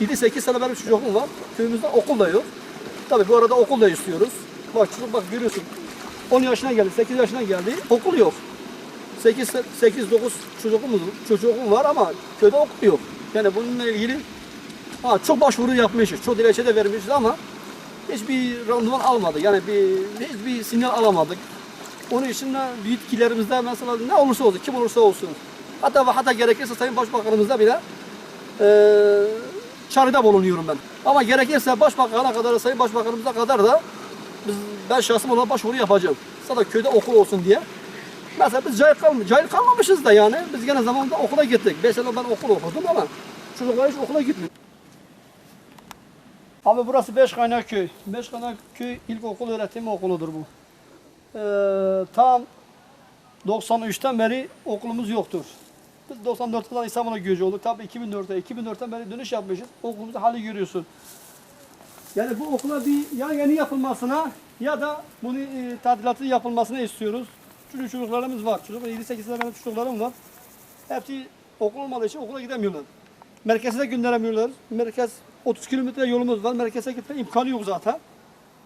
7-8 sene benim çocuğum var. Köyümüzde okul da yok. Tabii bu arada okul da istiyoruz. Bak çocuk bak görüyorsun. 10 yaşına geldi, 8 yaşına geldi. Okul yok. 8 8 9 çocuğumuz çocuğum var ama köyde okul yok. Yani bununla ilgili ha, çok başvuru yapmışız. Çok dilekçe de vermişiz ama hiçbir randıman almadık. Yani bir hiçbir sinyal alamadık. Onun için de yetkililerimizde mesela ne olursa olsun, kim olursa olsun. Hatta ve hatta gerekirse Sayın Başbakanımızda bile eee çağrıda bulunuyorum ben. Ama gerekirse Başbakan'a kadar, Sayın Başbakanımıza kadar da biz, ben şahsım olarak başvuru yapacağım. Sadece köyde okul olsun diye. Mesela biz cahil, kalm cahil kalmamışız da yani. Biz gene zamanında okula gittik. 5 sene ben okul okudum ama çocuklar hiç okula gitmiyor. Abi burası Beşkaynak köy. Beşkaynak köy ilkokul öğretim okuludur bu. Ee, tam 93'ten beri okulumuz yoktur. Biz 94'ten İstanbul'a göçü olduk. Tabii 2004'te, 2004'ten beri dönüş yapmışız. Okulumuzda hali görüyorsun. Yani bu okula bir ya yeni yapılmasına ya da bunu e, tadilatı yapılmasını istiyoruz. Çünkü çocuklarımız var. Çocuklar 7-8 tane çocuklarım var. Hepsi okul olmadığı için okula gidemiyorlar. Merkeze de gönderemiyorlar. Merkez 30 kilometre yolumuz var. Merkeze gitme imkanı yok zaten.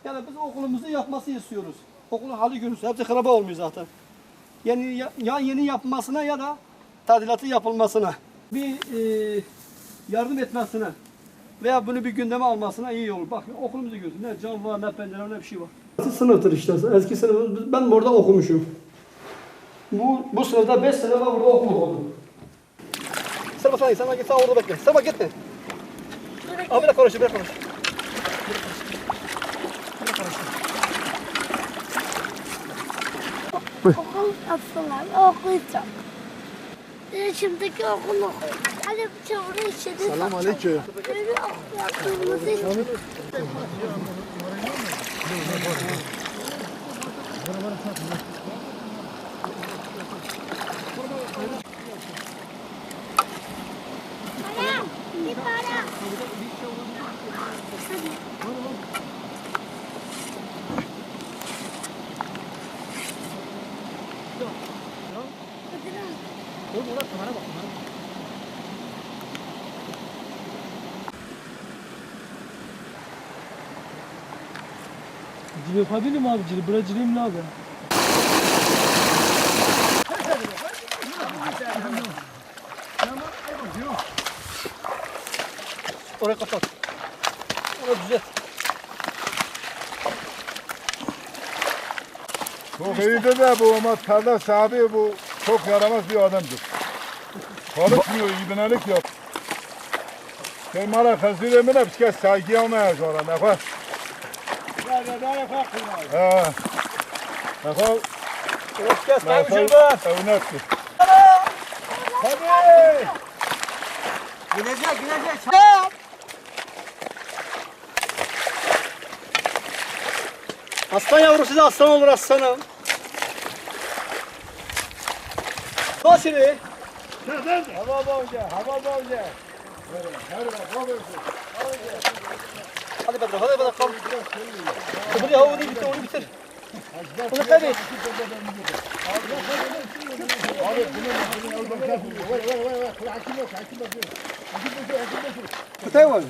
Yani biz okulumuzu yapması istiyoruz. Okulun hali görüyorsun. Hepsi haraba olmuyor zaten. Yani ya, ya yeni yapılmasına ya da tadilatı yapılmasına bir e, yardım etmesine veya bunu bir gündeme almasına iyi olur. Bak okulumuzu görüyorsun. Ne cam var, ne pencere var, ne bir şey var. Sınıftır işte. Eski sınıfımız. Ben burada okumuşum. Bu, bu sınıfta 5 sene ben burada okul okudum. Sabah sen, sen git sen orada bekle. Sabah gitme. Abiyle konuş, bir konuş. Okul yapsalar okuyacağım. Yaşımdaki okul. Hani bir çamurun içinde Selam aleyküm. Böyle okul yaptığımız için para, bir para. Cil yapabilirim abi cil. Bura cilim ne abi? Oraya kapat. Oraya düzelt. Çok iyidir de bu ama kardeş abi bu çok yaramaz bir adamdır. Konuşmuyor, ibnelik yok. Şey mara kazıyla mı bir kez saygı almaya sonra ne var? Ha. Ne var? Kes Ne ben var? Örnektir. Hadi. Gidecek gidecek. Aslan yavrusu da aslan olur aslanım. Bas şimdi. Hava bolca, hava bolca. Hadi Bedra, hadi Bedra kalk. Buraya hava bitir, onu bitir. Onu kaybet. Kutay var.